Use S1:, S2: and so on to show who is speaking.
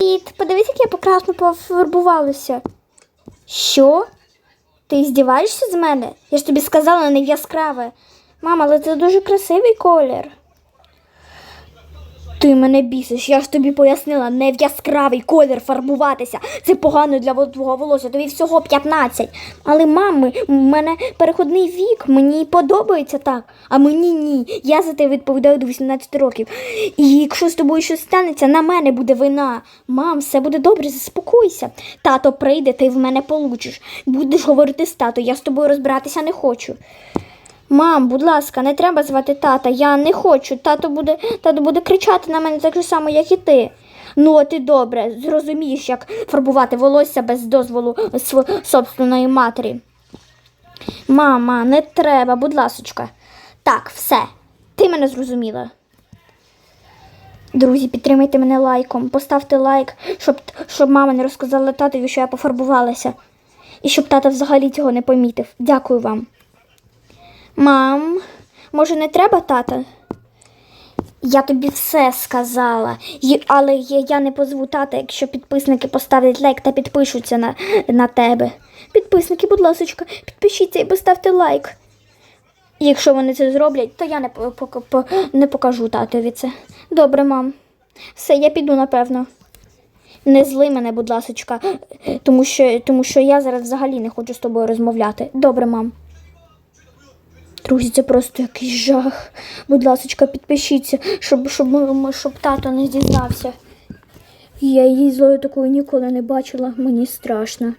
S1: Привіт, подивись, як я прекрасно пофарбувалася. Що? Ти здіваєшся з мене? Я ж тобі сказала не яскраве. Мама, але це дуже красивий колір. Ти мене бісиш, я ж тобі пояснила, не в яскравий колір фарбуватися. Це погано для во- твого волосся, тобі всього 15. Але мами, в мене переходний вік, мені подобається так, а мені ні. Я за тебе відповідаю до 18 років. І якщо з тобою щось станеться, на мене буде вина. Мам, все буде добре, заспокойся. Тато прийде, ти в мене получиш. Будеш говорити з тато, я з тобою розбиратися не хочу. Мам, будь ласка, не треба звати тата. Я не хочу. Тато буде, тато буде кричати на мене так же само, як і ти. Ну, от і добре, зрозумієш, як фарбувати волосся без дозволу собственної матері. Мама, не треба, будь ласочка. Так, все. Ти мене зрозуміла. Друзі, підтримайте мене лайком, поставте лайк, щоб, щоб мама не розказала татові, що я пофарбувалася. І щоб тата взагалі цього не помітив. Дякую вам. Мам, може не треба тата? Я тобі все сказала, але я, не позву тата, якщо підписники поставлять лайк та підпишуться на, на тебе. Підписники, будь ласка, підпишіться і поставте лайк. Якщо вони це зроблять, то я не, не покажу татові це. Добре, мам. Все, я піду, напевно. Не зли мене, будь ласочка, тому що, тому що я зараз взагалі не хочу з тобою розмовляти. Добре, мам. Друзі, це просто якийсь жах. Будь ласка, підпишіться, щоб, щоб, щоб тато не дізнався. Я її злою такою ніколи не бачила, мені страшно.